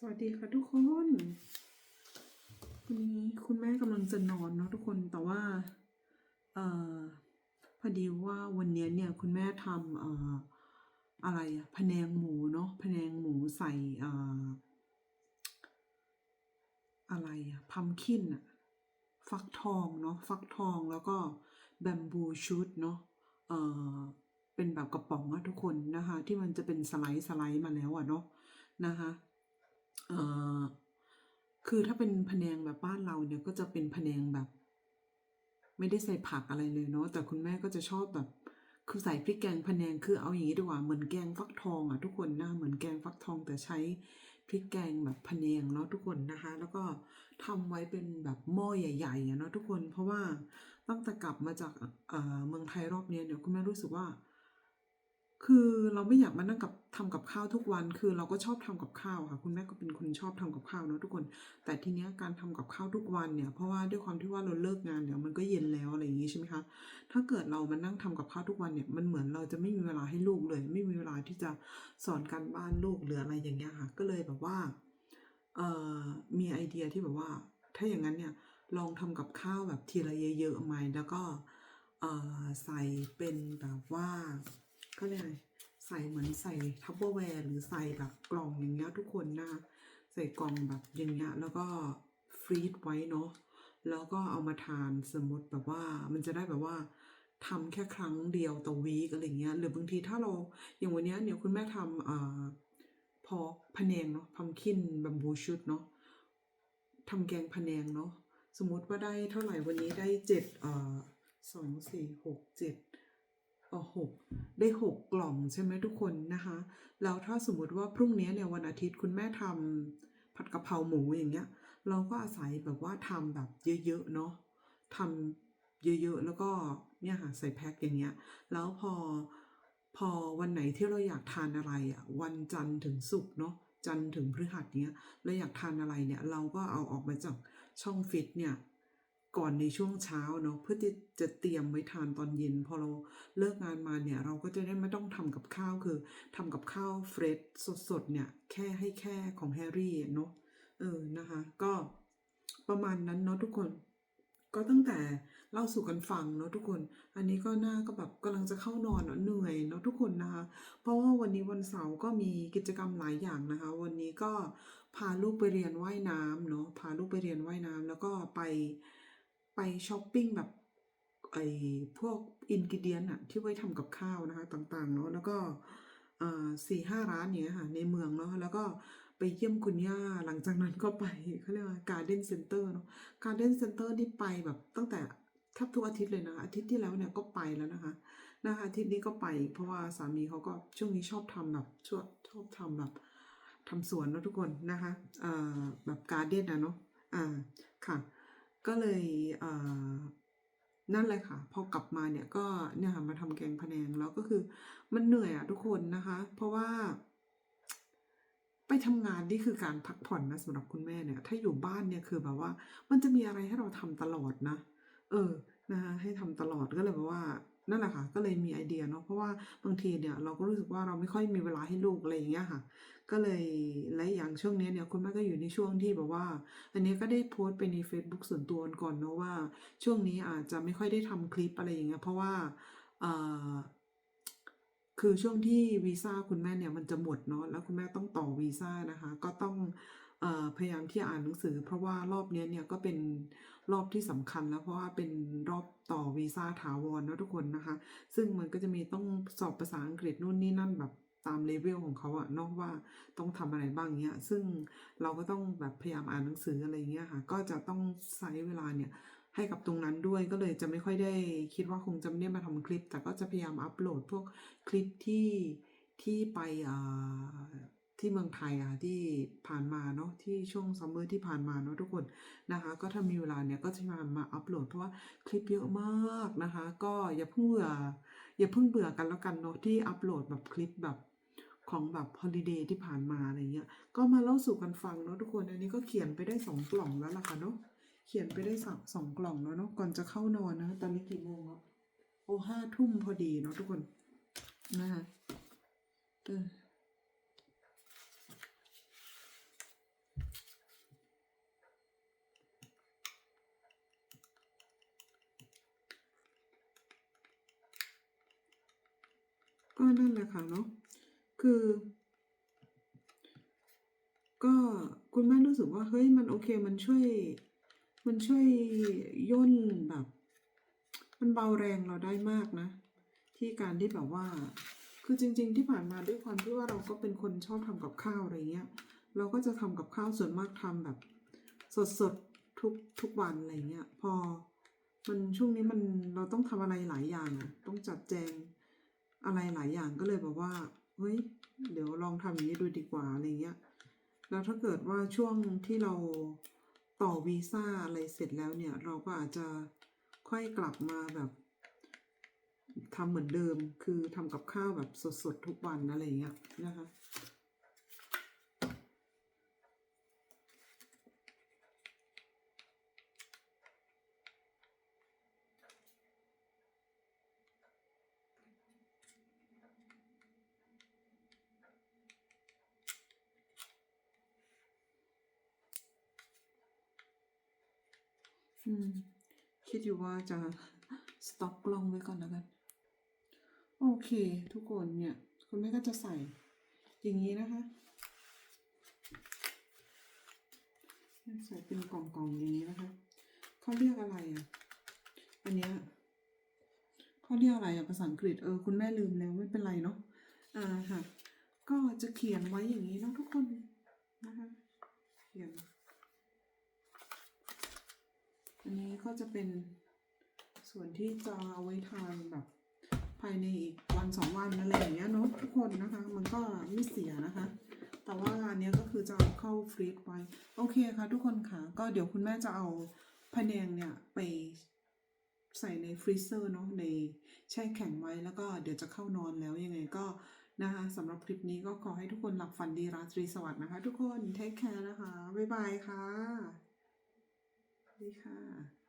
สวัสดีค่ะทุกคน วันนี้คุณแม่กำลังจะนอนเนาะทุกคน แต่ว่าเอ่อพอดีว่าวันนี้เนี่ยคุณแม่ทำเอ่ออะไรอะพะแนงหมูเนาะพะแนงหมูใส่เอ่ออะไรอะพัมคินอะฟักทองเนาะฟักทองแล้วก็แบมบูชูดเนาะเอ่อเป็นแบบกระป๋องอะทุกคนนะคะ ที่มันจะเป็นสไลด์สไลด์มาแล้วอะเนาะนะคะ คือถ้าเป็นพะแนงแบบบ้านเราเนี่ยก็จะเป็นพะแนงแบบ ไม่ได้ใส่ผักอะไรเลยเนาะแต่คุณแม่ก็จะชอบแบบ คือใส่พริกแกงพะแนงคือเอาอย่างนี้ดีกว่าเหมือนแกงฟักทองอะทุกคนนะเหมือนแกงฟักทองแต่ใช้พริกแกงแบบพะแนงเนาะทุกคนนะคะ แล้วก็ทำไว้เป็นแบบหม้อใหญ่ๆเนาะทุกคนเพราะว่าตั้งแต่กลับมาจากเออเมืองไทยรอบนี้เนี่ยคุณแม่รู้สึกว่า คือเราไม่อยากมานั่งกับทำกับข้าวทุกวัน คือเราก็ชอบทำกับข้าวค่ะ คุณแม่ก็เป็นคนชอบทำกับข้าวเนอะทุกคน แต่ทีเนี้ยการทำกับข้าวทุกวันเนี่ย เพราะว่าด้วยความที่ว่าเราเลิกงานเนี่ยวมันก็เย็นแล้วอะไรอย่างงี้ใช่ไหมคะ ถ้าเกิดเรามานั่งทำกับข้าวทุกวันเนี่ย มันเหมือนเราจะไม่มีเวลาให้ลูกเลย ไม่มีเวลาที่จะสอนการบ้านลูกหรืออะไรอย่างเงี้ยค่ะ ก็เลยแบบว่า เอ่อ มีไอเดียที่แบบว่า ถ้าอย่างนั้นเนี่ย ลองทำกับข้าวแบบทีละเยอะๆไหมแล้วก็ เอ่อ ใส่เป็นแบบว่า เขาเรียกใส่เหมือนใส่ทัพเปอร์แวร์หรือใส่แบบกล่องอย่างเงี้ยทุกคนนะใส่กล่องแบบอย่างเงี้ยแล้วก็ฟรีซไว้เนาะแล้วก็เอามาทานสมมติแบบว่ามันจะได้แบบว่าทำแค่ครั้งเดียวต่อวีกอะไรเงี้ยหรือบางทีถ้าเราอย่างวันเนี้ยเนี่ยคุณแม่ทำอ่อพอพะแนงเนาะพัมคินบัมบูชุดเนาะทำแกงพะแนงเนาะสมมติว่าได้เท่าไหร่วันนี้ได้เจ็ดอ่อสองสี่หกเจ็ด หกได้หกกล่องใช่ไหมทุกคนนะคะแล้วถ้าสมมติว่าพรุ่งนี้เนี่ยวันอาทิตย์คุณแม่ทำผัดกะเพราหมูอย่างเงี้ย เราก็อาศัยแบบว่าทำแบบเยอะๆเนาะทำเยอะๆแล้วก็เนี่ยค่ะใส่แพ็คอย่างเงี้ย แล้วพอพอวันไหนที่เราอยากทานอะไรอะวันจันทร์ถึงศุกร์เนาะจันทร์ถึงพฤหัสเนี้ยเราอยากทานอะไรเนี่ยเราก็เอาออกมาจากช่องฟิตเนี่ย ก่อนในช่วงเช้าเนาะเพื่อที่จะเตรียมไว้ทานตอนเย็น พอเราเลิกงานมาเนี่ยเราก็จะได้ไม่ต้องทำกับข้าวคือทำกับข้าวเฟรชสดๆเนี่ยแค่ให้แค่ของแฮร์รี่เนาะเออนะคะ ก็ประมาณนั้นเนาะทุกคนก็ตั้งแต่เล่าสู่กันฟังเนาะทุกคน อันนี้ก็น่าก็แบบกำลังจะเข้านอนเนาะเหนื่อยเนาะทุกคนนะคะ เพราะว่าวันนี้วันเสาร์ก็มีกิจกรรมหลายอย่างนะคะ วันนี้ก็พาลูกไปเรียนว่ายน้ำเนาะ พาลูกไปเรียนว่ายน้ำแล้วก็ไป ไปช้อปปิ้งแบบไอ้พวกอินกิเดียนอะที่ไว้ทำกับข้าวนะคะ ต่างๆเนาะแล้วก็อ่าสี่ห้าร้านเนี้ยค่ะในเมืองเนาะแล้วก็ไปเยี่ยมคุณย่าหลังจากนั้นก็ไปเขาเรียกว่าการ์เด้นเซ็นเตอร์เนาะการ์เด้นเซ็นเตอร์นี่ไปแบบตั้งแต่แทบทุกอาทิตย์เลยนะ อาทิตย์ที่แล้วเนี่ยก็ไปแล้วนะคะนะคะอาทิตย์นี้ก็ไปเพราะว่าสามีเขาก็ช่วงนี้ชอบทำแบบชอบชอบทำแบบทำสวนเนอะทุกคนนะคะเอ่อแบบการ์เด้นนะเนาะอ่าค่ะ ก็เลยนั่นเลยค่ะ พอกลับมาเนี่ยก็เนี่ยค่ะมาทำแกงพะแนงแล้วก็คือ มันเหนื่อยอะทุกคนนะคะ เพราะว่า ไปทำงานนี่คือการพักผ่อนนะสำหรับคุณแม่เนี่ย ถ้าอยู่บ้านเนี่ยคือแบบว่า มันจะมีอะไรให้เราทำตลอดนะ เออนะคะให้ทำตลอดก็เลยแบบว่า นั่นแหละค่ะ ก็เลยมีไอเดียเนาะเพราะว่าบางทีเนี่ยเราก็รู้สึกว่าเราไม่ค่อยมีเวลาให้ลูกอะไรอย่างเงี้ยค่ะ ก็เลยและอย่างช่วงนี้เนี่ยคุณแม่ก็อยู่ในช่วงที่แบบว่า อันนี้ก็ได้โพสต์ไปใน Facebook ส่วนตัวก่อนเนาะว่า ช่วงนี้อาจจะไม่ค่อยได้ทำคลิปอะไรอย่างเงี้ยเพราะว่าเอ่อคือช่วงที่วีซ่าคุณแม่เนี่ยมันจะหมดเนาะแล้วคุณแม่ต้องต่อวีซ่านะคะ ก็ต้องอ พยายามที่อ่านหนังสือ เพราะว่ารอบนี้เนี่ยก็เป็นรอบที่สำคัญแล้วเพราะว่าเป็นรอบต่อวีซ่าถาวรนะทุกคนนะคะ ซึ่งมันก็จะมีต้องสอบภาษาอังกฤษนู่นนี่นั่นแบบตามเลเวลของเขาอะนอกว่าต้องทำอะไรบ้างเงี้ย ซึ่งเราก็ต้องแบบพยายามอ่านหนังสืออะไรเงี้ยค่ะ ก็จะต้องใช้เวลาเนี่ยให้กับตรงนั้นด้วยก็เลยจะไม่ค่อยได้คิดว่าคงจะไม่ได้มาทำคลิป แต่ก็จะพยายามอัปโหลดพวกคลิปที่ที่ไปอ่า ที่เมืองไทยอะที่ผ่านมาเนาะที่ช่วงซัมเมอร์ที่ผ่านมาเนาะทุกคนนะคะ ก็ถ้ามีเวลาเนี่ยก็จะมามาอัปโหลดเพราะว่าคลิปเยอะมากนะคะ ก็อย่าเพิ่งเบื่ออย่าเพิ่งเบื่อกันแล้วกันเนาะที่อัปโหลดแบบคลิปแบบของแบบฮอลิเดย์ที่ผ่านมาอะไรเงี้ยก็มาเล่าสู่กันฟังเนาะทุกคนอันนี้ก็เขียนไปได้สองกล่องแล้วล่ะค่ะเนาะเขียนไปได้สองสองกล่องแล้วเนาะก่อนจะเข้านอนนะตอนนี้กี่โมงแล้วโอ้ห้าทุ่มพอดีเนาะทุกคนนะคะเออ ก็นั่นแหละค่ะเนาะคือ ก็คุณแม่รู้สึกว่าเฮ้ยมันโอเคมันช่วย มันช่วยย่นแบบ มันเบาแรงเราได้มากนะ ที่การที่แบบว่า คือจริง ๆ ที่ผ่านมาด้วยความที่ว่าเราก็เป็นคนชอบทำกับข้าวอะไรเงี้ย เราก็จะทำกับข้าวส่วนมากทำแบบ สดๆทุกทุกวันอะไรเงี้ยพอมันช่วงนี้มันเราต้องทำอะไรหลายอย่าง ต้องจัดแจง อะไรหลายอย่างก็เลยแบบว่า เฮ้ย เดี๋ยวลองทำอย่างนี้ดูดีกว่าอะไรเงี้ย แล้วถ้าเกิดว่าช่วงที่เราต่อวีซ่าอะไรเสร็จแล้วเนี่ย เราก็อาจจะค่อยกลับมาแบบทำเหมือนเดิม คือทำกับข้าวแบบสดๆทุกวันอะไรเงี้ยนะคะ อืม คิดอยู่ว่าจะสต็อกกล้องไว้ก่อนแล้วกัน โอเค ทุกคนเนี่ย คุณแม่ก็จะใส่ อย่างนี้นะคะใส่เป็นกล่องๆอย่างนี้นะคะเขาเรียกอะไรอะ อันเนี้ยเขาเรียกอะไรอะภาษาอังกฤษเออคุณแม่ลืมแล้วไม่เป็นไรเนาะอ่าค่ะ ก็จะเขียนไว้อย่างนี้เนาะทุกคนนะคะเขียน อันนี้ก็จะเป็นส่วนที่จะเอาไว้ทานแบบ ภายในอีกวันสองวันอะไรอย่างเงี้ยเนาะทุกคนนะคะ มันก็ไม่เสียนะคะ แต่ว่าอันเนี้ยก็คือจะเอาเข้าฟรีซไว้ โอเคค่ะ ทุกคนค่ะ ก็เดี๋ยวคุณแม่จะเอาพะแนงเนี่ยไปใส่ในฟรีเซอร์เนาะในแช่แข็งไว้แล้วก็เดี๋ยวจะเข้านอนแล้วยังไงก็นะคะสำหรับคลิปนี้ก็ขอให้ทุกคนหลับฝันดีราตรีสวัสดิ์นะคะ ทุกคนเทคแคร์นะคะ บ๊ายบายค่ะ ดีค่ะ